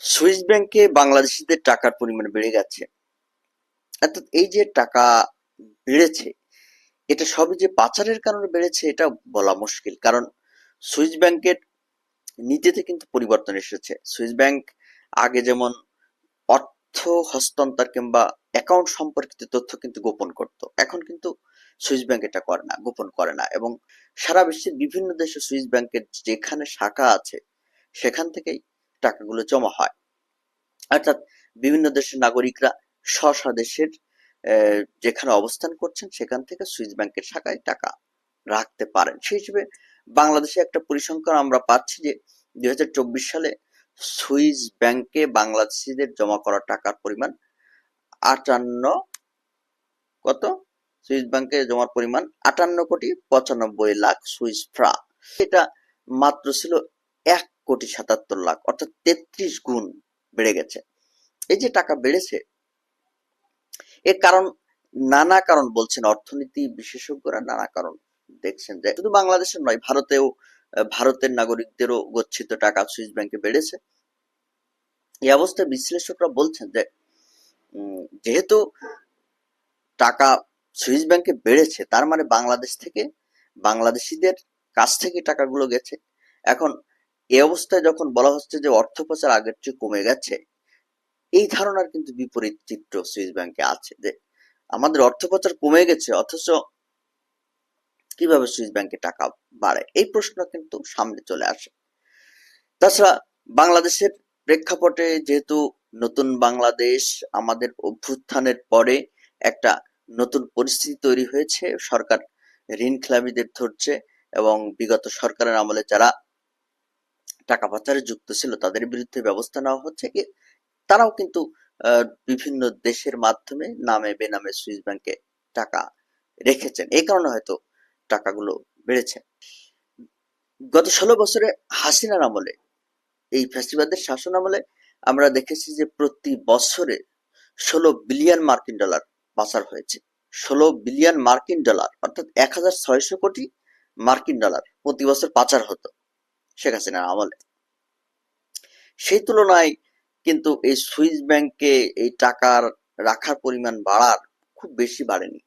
Swiss ব্যাংকে বাংলাদেশিদের টাকার পরিমাণ বেড়ে গেছে। অর্থাৎ এই যে টাকা বেড়েছে, এটা সবই যে পাচারের কারণে বেড়েছে, এটা বলা মুশকিল। কারণ সুইস ব্যাংকের নীতিতে কিন্তু পরিবর্তন এসেছে। সুইস ব্যাংক আগে যেমন অর্থ হস্তান্তর কিংবা অ্যাকাউন্ট সম্পর্কিত তথ্য কিন্তু গোপন করত, এখন সুইস ব্যাংক এটা করে না, গোপন করে না এবং সারা বিশ্বের বিভিন্ন দেশে সুইস ব্যাংকের যেখানে শাখা আছে, সেখান থেকেই টাকাগুলো জমা হয়। অর্থাৎ বিভিন্ন দেশের নাগরিকরা স্ব দেশের যেখানে অবস্থান করছেন, সেখান থেকে সুইস ব্যাংকের শাখায় টাকা রাখতে পারেন। সেই হিসেবে বাংলাদেশে একটা পরিসংখ্যান আমরা পাচ্ছি যে দুই হাজার চব্বিশ সালে সুইস ব্যাংকে বাংলাদেশিদের জমা করা টাকার পরিমাণ আটান্ন কত? সুইস ব্যাংকে জমার পরিমাণ আটান্ন কোটি পঁচানব্বই লাখ সুইস ফ্রা। এটা মাত্র ছিল এক কোটি সাতাত্তর লাখ, অর্থাৎ তেত্রিশ গুণ বেড়ে গেছে। এই যে টাকা বেড়েছে, এর কারণ, নানা কারণ বলছেন অর্থনীতি বিশেষজ্ঞরা, নানা কারণ দেখছেন যে শুধু বাংলাদেশের নয়, ভারতেও, ভারতের নাগরিকদেরও গচ্ছিত টাকা সুইস ব্যাংকে বেড়েছে। এই অবস্থায় বিশ্লেষকরা বলছেন যে যেহেতু টাকা সুইস ব্যাংকে বেড়েছে, তার মানে বাংলাদেশ থেকে, বাংলাদেশিদের কাছ থেকে টাকাগুলো গেছে। এখন এ অবস্থায় যখন বলা হচ্ছে যে অর্থ পাচার আগের চেয়ে কমে গেছে, এই ধারণার কিন্তু বিপরীত চিত্র সুইস ব্যাংকে আছে যে আমাদের অর্থ পাচার কমে গেছে, অথচ কীভাবে সুইস ব্যাংকে টাকা বাড়ে? এই প্রশ্ন কিন্তু সামনে চলে আসে। তাছাড়া বাংলাদেশের প্রেক্ষাপটে যেহেতু নতুন বাংলাদেশ আমাদের অভ্যুত্থানের পরে একটা নতুন পরিস্থিতি তৈরি হয়েছে। সরকার ঋণ খেলাপিদের ধরছে এবং বিগত সরকারের আমলে যারা টাকা পাচারে যুক্ত ছিল, তাদের বিরুদ্ধে ব্যবস্থা নেওয়া হচ্ছে কি? তারাও কিন্তু বিভিন্ন দেশের মাধ্যমে নামে বেনামে সুইস ব্যাংকে টাকা রেখেছেন। এই কারণে হয়তো টাকাগুলো বেড়েছে। গত ষোলো বছরে হাসিনার আমলে, এই ফ্যাসিবাদের শাসন আমলে আমরা দেখেছি যে প্রতি বছরে ষোলো বিলিয়ন মার্কিন ডলার পাচার হয়েছে। ষোলো বিলিয়ন মার্কিন ডলার, অর্থাৎ এক হাজার ছয়শো কোটি মার্কিন ডলার প্রতি বছর পাচার হতো শেখ হাসিনার আমলে। সেই তুলনায় কিন্তু এই সুইস ব্যাংকে এই টাকার রাখার পরিমাণ বাড়ার খুব বেশি বাড়েনি।